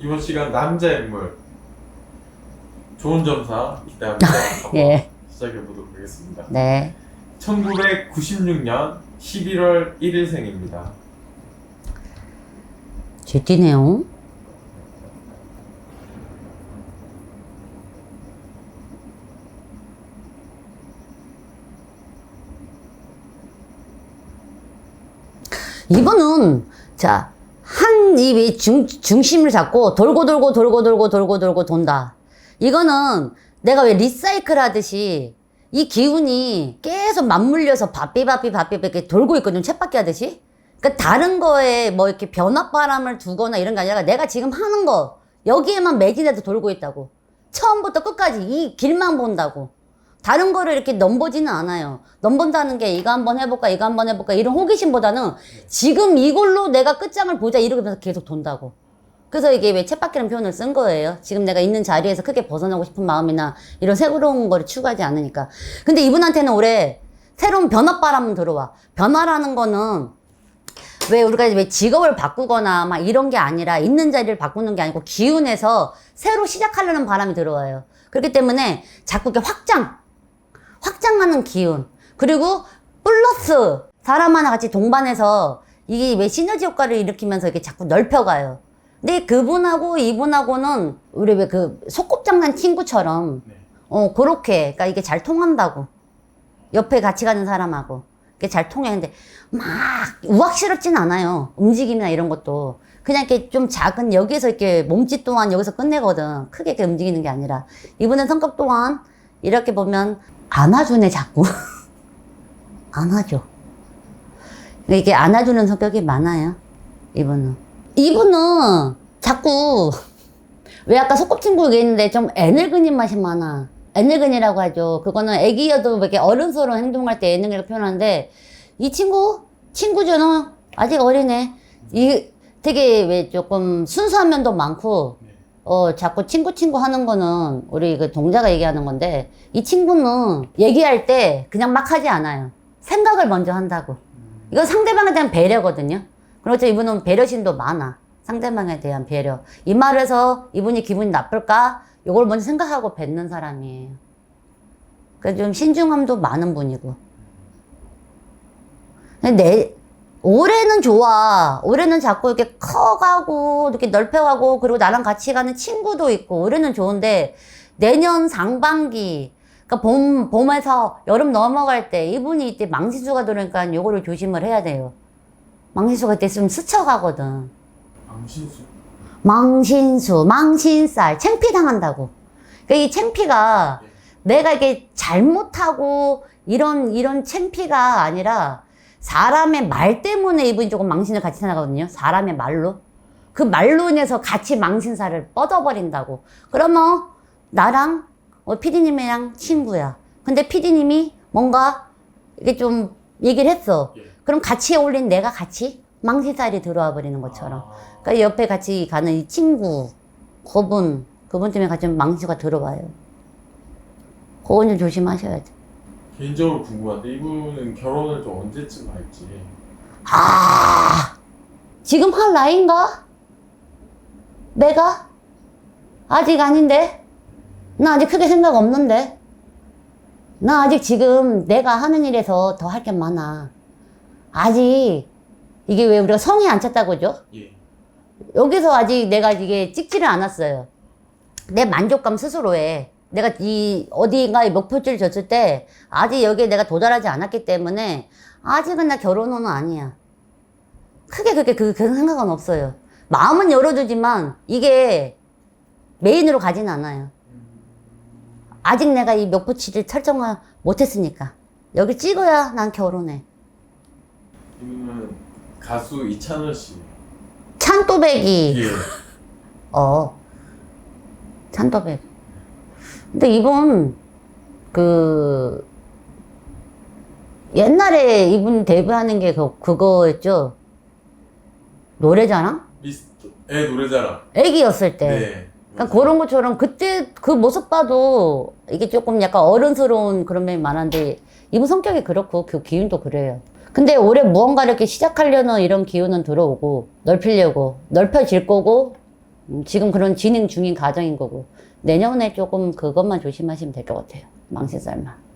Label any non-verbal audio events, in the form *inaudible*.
이번 시간 남자 인물 좋은 점사 기대합니다. 한번 *laughs* 예. 시작해 보도록 하겠습니다. 네. 1996년 11월 1일생입니다. 쥐띠네요. 이분은 자, 한 입이 중, 중심을 잡고 돌고 돌고 돌고 돌고 돌고 돌고 돈다. 이거는 내가 왜 리사이클 하듯이 이 기운이 계속 맞물려서 바삐바삐 바삐 바삐 이렇게 돌고 있거든. 쳇바퀴 하듯이. 그러니까 다른 거에 뭐 이렇게 변화바람을 두거나 이런 게 아니라 내가 지금 하는 거 여기에만 매진해서 돌고 있다고. 처음부터 끝까지 이 길만 본다고. 다른 거를 이렇게 넘보지는 않아요. 넘본다는 게 이거 한번 해볼까, 이거 한번 해볼까 이런 호기심보다는 지금 이걸로 내가 끝장을 보자 이러면서 계속 돈다고. 그래서 이게 왜 챗바퀴라는 표현을 쓴 거예요. 지금 내가 있는 자리에서 크게 벗어나고 싶은 마음이나 이런 새로운 거를 추구하지 않으니까. 근데 이분한테는 올해 새로운 변화바람은 들어와. 변화라는 거는 왜 우리가 왜 직업을 바꾸거나 막 이런 게 아니라 있는 자리를 바꾸는 게 아니고 기운에서 새로 시작하려는 바람이 들어와요. 그렇기 때문에 자꾸 이렇게 확장, 확장하는 기운. 그리고 플러스 사람 하나 같이 동반해서 이게 왜 시너지 효과를 일으키면서 이렇게 자꾸 넓혀가요. 근데 그분하고 이분하고는 우리 왜 그 소꿉장난 친구처럼 네. 어 그렇게 그러니까 이게 잘 통한다고. 옆에 같이 가는 사람하고. 이게 잘 통해. 근데 막 우악스럽진 않아요. 움직임이나 이런 것도. 그냥 이렇게 좀 작은 여기서 이렇게 몸짓 또한 여기서 끝내거든. 크게 이렇게 움직이는 게 아니라. 이분의 성격 또한 이렇게 보면 안아주네 자꾸 *laughs* 안아줘 이게 안아주는 성격이 많아요 이분은 이분은 자꾸 왜 아까 소꿉친구 얘기했는데 좀 애늙은이 맛이 많아. 애늙은이라고 하죠. 그거는 애기여도 이렇게 어른스러운 행동할 때 애늙이라고 표현하는데 이 친구 친구잖아. 아직 어리네. 이 되게 왜 조금 순수한 면도 많고 네. 어 자꾸 친구 친구 하는 거는 우리 그 동자가 얘기하는 건데 이 친구는 얘기할 때 그냥 막 하지 않아요. 생각을 먼저 한다고. 이건 상대방에 대한 배려거든요. 그렇죠. 이분은 배려심도 많아. 상대방에 대한 배려. 이 말을 해서 이분이 기분이 나쁠까? 이걸 먼저 생각하고 뱉는 사람이에요. 그래서 좀 신중함도 많은 분이고. 내, 올해는 좋아. 올해는 자꾸 이렇게 커가고, 이렇게 넓혀가고, 그리고 나랑 같이 가는 친구도 있고, 올해는 좋은데, 내년 상반기, 그러니까 봄, 봄에서 여름 넘어갈 때, 이분이 이때 망신수가 들어오니까 요거를 조심을 해야 돼요. 망신수가 이때 있으면 스쳐가거든. 망신수. 망신수, 망신살, 창피당한다고. 그러니까 이 창피가 내가 이게 잘못하고 이런, 이런 창피가 아니라 사람의 말 때문에 이분이 조금 망신을 같이 나가거든요. 사람의 말로. 그 말로 인해서 같이 망신살을 뻗어버린다고. 그러면 나랑 어, 피디님이랑 친구야. 근데 피디님이 뭔가 이게 좀 얘기를 했어. 예. 그럼 같이 어울린 내가 같이 망신살이 들어와 버리는 것처럼. 아, 그러니까 옆에 같이 가는 이 친구, 그분, 그분 때문에 같이 망수가 들어와요. 그건 좀 조심하셔야죠. 개인적으로 궁금한데 이분은 결혼을 좀 언제쯤 할지. 아, 지금 할 나이인가? 내가? 아직 아닌데? 나 아직 크게 생각 없는데? 나 아직 지금 내가 하는 일에서 더 할 게 많아. 아직, 이게 왜 우리가 성이 안 찼다고 그러죠? 예. 여기서 아직 내가 이게 찍지를 않았어요. 내 만족감 스스로에. 내가 이 어디인가에 목표치를 줬을 때 아직 여기에 내가 도달하지 않았기 때문에 아직은 나 결혼은 아니야. 크게 그렇게 그, 그런 생각은 없어요. 마음은 열어두지만 이게 메인으로 가진 않아요. 아직 내가 이 목표치를 설정을 못했으니까. 여기 찍어야 난 결혼해. 이분은 가수 이찬원 씨. 찬또배기. 예. 어. 찬더백. 근데 이분, 그, 옛날에 이분 데뷔하는 게 그, 그거였죠. 노래자랑? 미스터. 예 노래자랑. 애기였을 때. 네. 그러니까 그런 것처럼 그때 그 모습 봐도 이게 조금 약간 어른스러운 그런 면이 많은데 이분 성격이 그렇고 그 기운도 그래요. 근데 올해 무언가 이렇게 시작하려는 이런 기운은 들어오고 넓히려고 넓혀질 거고 음, 지금 그런 진행 중인 과정인 거고 내년에 조금 그것만 조심하시면 될 것 같아요. 망신살만.